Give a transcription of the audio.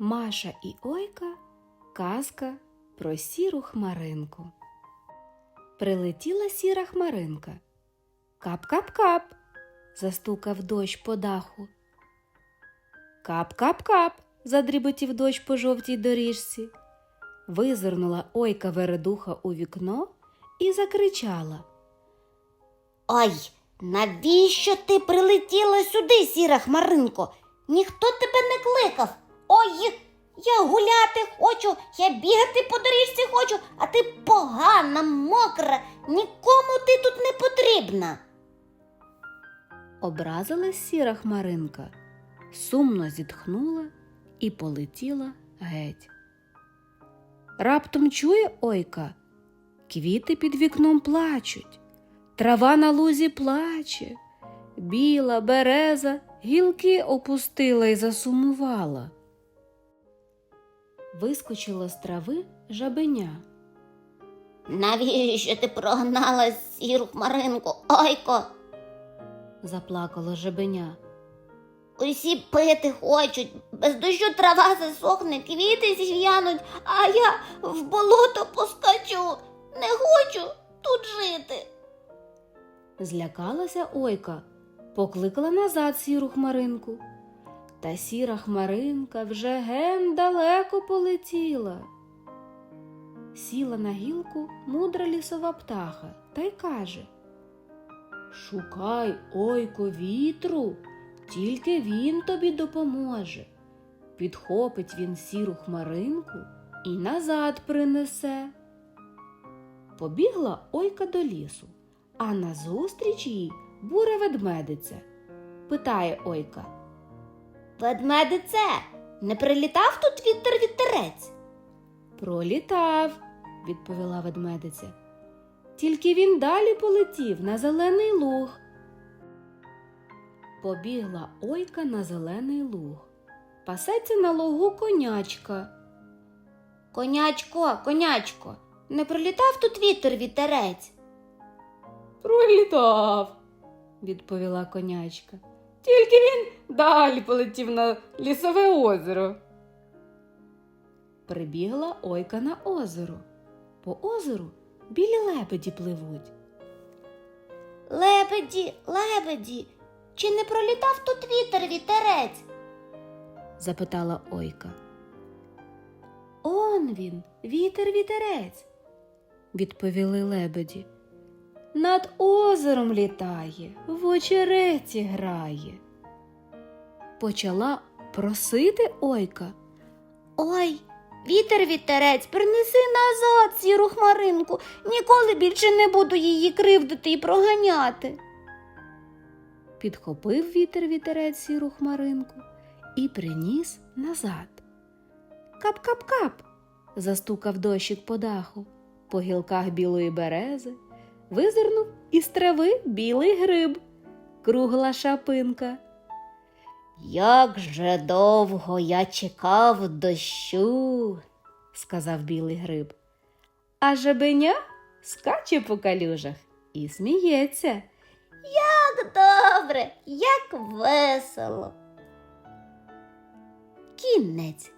Маша і Ойка казка про сіру хмаринку. Прилетіла сіра хмаринка. Кап-кап-кап. застукав дощ по даху. Кап-кап-кап. задріботів дощ по жовтій доріжці. Визирнула Ойка вередуха у вікно і закричала. Ой, навіщо ти прилетіла сюди, сіра хмаринко? Ніхто тебе не кликав. Ой, я гуляти хочу, я бігати по доріжці хочу, а ти погана, мокра, нікому ти тут не потрібна. Образилась сіра хмаринка, сумно зітхнула і полетіла геть. Раптом чує ойка, квіти під вікном плачуть, трава на лузі плаче, біла береза гілки опустила і засумувала. Вискочило з трави жабеня. Навіщо ти прогнала сіру хмаринку, ойко? Заплакало жабеня. Усі пити хочуть, без дощу трава засохне, квіти зів'януть, а я в болото поскочу. Не хочу тут жити. Злякалася ойка, покликала назад сіру хмаринку. Та сіра хмаринка вже ген далеко полетіла. Сіла на гілку мудра лісова птаха та й каже Шукай, ойко, вітру, тільки він тобі допоможе. Підхопить він сіру хмаринку і назад принесе. Побігла ойка до лісу, а назустріч їй бура ведмедиця. Питає ойка. Ведмедице, не прилітав тут вітер вітерець? Пролітав, відповіла ведмедиця. Тільки він далі полетів на зелений луг. Побігла ойка на зелений луг. Пасеться на лугу конячка. Конячко, конячко, не прилітав тут вітер вітерець? Пролітав, відповіла конячка. Тільки він далі полетів на лісове озеро. Прибігла ойка на озеро. По озеру білі лебеді пливуть. Лебеді, лебеді, чи не пролітав тут вітер вітерець? запитала ойка. Он він, вітер вітерець, відповіли лебеді. Над озером літає, в очереті грає. Почала просити ойка. Ой, вітер вітерець, принеси назад сіру хмаринку. Ніколи більше не буду її кривдити і проганяти. Підхопив вітер вітерець сіру хмаринку і приніс назад. Кап-кап-кап. застукав дощик по даху, по гілках білої берези, визирнув із трави білий гриб, кругла шапинка. Як же довго я чекав дощу. сказав білий гриб. А жабеня скаче по калюжах і сміється. Як добре, як весело. Кінець.